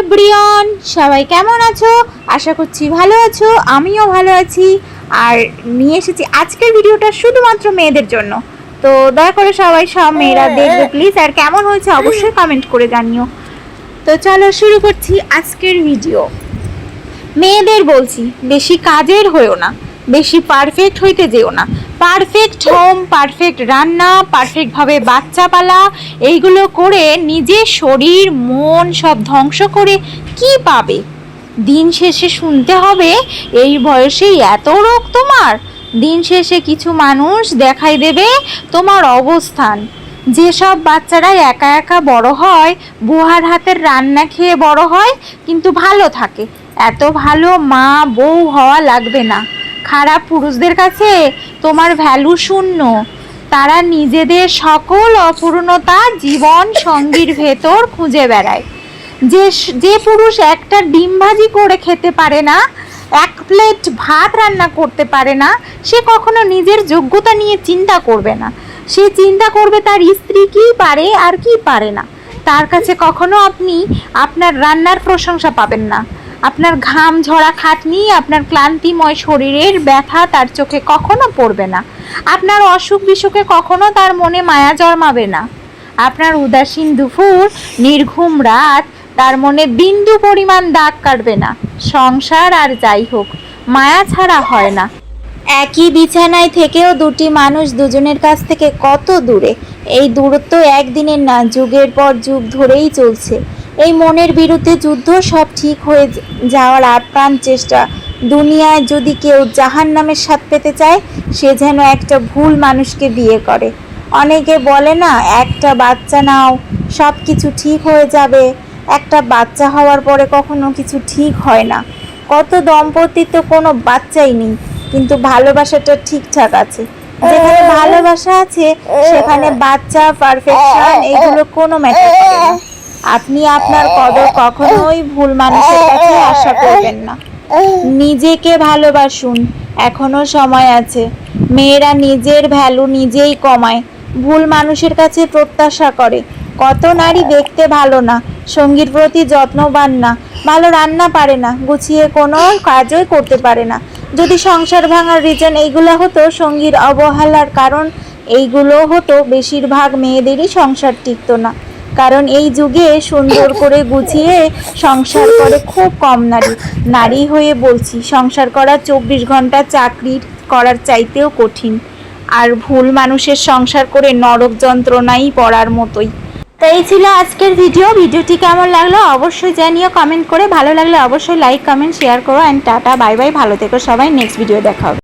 Everyone সবাই কেমন আছো? আশা করছি ভালো আছো আমিও ভালো আছি। আর নিয়ে এসেছি আজকের ভিডিওটা শুধুমাত্র মেয়েদের জন্য। তো দয়া করে সবাই সব মেয়েরা দেখবে প্লিজ আর কেমন হয়েছে অবশ্যই কমেন্ট করে জানিও। তো চলো শুরু করছি আজকের ভিডিও মেয়েদের বলছি বেশি কাজের হয়েও না বেশি পারফেক্ট হইতে যেও না। পারফেক্ট হোম পারফেক্ট রান্না পারফেক্টভাবে বাচ্চা পালা এইগুলো করে নিজের শরীর, মন সব ধ্বংস করে কি পাবে? দিন শেষে শুনতে হবে, এই বয়সেই এত রোগ তোমার। দিন শেষে কিছু মানুষ দেখাই দেবে তোমার অবস্থান। যেসব বাচ্চারা একা একা বড় হয়, বুহার হাতের রান্না খেয়ে বড় হয়, কিন্তু ভালো থাকে। এত ভালো মা, বউ হওয়া লাগবে না। খারাপ পুরুষদের কাছে তোমার ভ্যালু শূন্য। তারা নিজেদের সকল অপূর্ণতা জীবন সঙ্গীর ভেতর খুঁজে বেড়ায়। যে যে পুরুষ একটা ডিম ভাজি করে খেতে পারে না, এক প্লেট ভাত রান্না করতে পারে না, সে কখনো নিজের যোগ্যতা নিয়ে চিন্তা করবে না। সে চিন্তা করবে তার স্ত্রী কি পারে আর কি পারে না। তার কাছে কখনো আপনি আপনার রান্নার প্রশংসা পাবেন না। আপনার ঘাম, ঝরা খাটনি, আপনার ক্লান্তিময় শরীরের ব্যথা তার চোখে কখনো পড়বে না। আপনার অসুখ বিসুখে কখনো তার মনে মায়া জন্মাবে না। আপনার উদাসীন দুপুর নির্ঘুম রাত তার মনে বিন্দু পরিমাণ দাগ কাটবে না। সংসার আর যাই হোক, মায়া ছাড়া হয় না। একই বিছানায় থেকেও দুটি মানুষ দুজনের কাছ থেকে কত দূরে। এই দূরত্ব একদিনের না, যুগের পর যুগ ধরেই চলছে। এই মনের বিরুদ্ধে যুদ্ধ সব ঠিক হয়ে যাওয়ার আপ্রাণ চেষ্টা। দুনিয়ায় যদি কেউ জাহান নামের স্বাদ পেতে চায়, সে যেন একটা ভুল মানুষকে বিয়ে করে। অনেকে বলে না, একটা বাচ্চা নাও, সব কিছু ঠিক হয়ে যাবে। একটা বাচ্চা হওয়ার পরে কখনো কিছু ঠিক হয় না। কত দম্পতির তো কোনো বাচ্চাই নেই, কিন্তু ভালোবাসাটা ঠিকঠাক আছে। যেখানে ভালোবাসা আছে, সেখানে বাচ্চা পারফেকশন এগুলো কোনো ম্যাটার করে না। আপনি আপনার কদর কখনোই ভুল মানুষের কাছে আশা করবেন না। নিজেকে ভালোবাসুন, এখনও সময় আছে। মেয়েরা নিজের ভ্যালু নিজেই কমায়, ভুল মানুষের কাছে প্রত্যাশা করে। কত নারী দেখতে ভালো না, সঙ্গীর প্রতি যত্নবান না, ভালো রান্না পারে না, গুছিয়ে কোনো কাজই করতে পারে না। যদি সংসার ভাঙার রিজন এইগুলো হতো, সঙ্গীর অবহেলার কারণ এইগুলো হতো, বেশিরভাগ মেয়েদেরই সংসার টিকতো না। কারণ এই যুগে সুন্দর করে গুছিয়ে সংসার করে খুব কম নারী। নারী হয়ে বলছি, সংসার করা চব্বিশ ঘণ্টা চাকরি করার চাইতেও কঠিন। আর ভুল মানুষের সংসার করে নরক যন্ত্রণাই পড়ার মতোই। তো এই ছিল আজকের ভিডিও। ভিডিওটি কেমন লাগল অবশ্যই জানিও কমেন্ট করে। ভালো লাগলে অবশ্যই লাইক কমেন্ট শেয়ার করো। অ্যান্ড টাটা বাই বাই ভালো থেকো সবাই। নেক্সট ভিডিও দেখা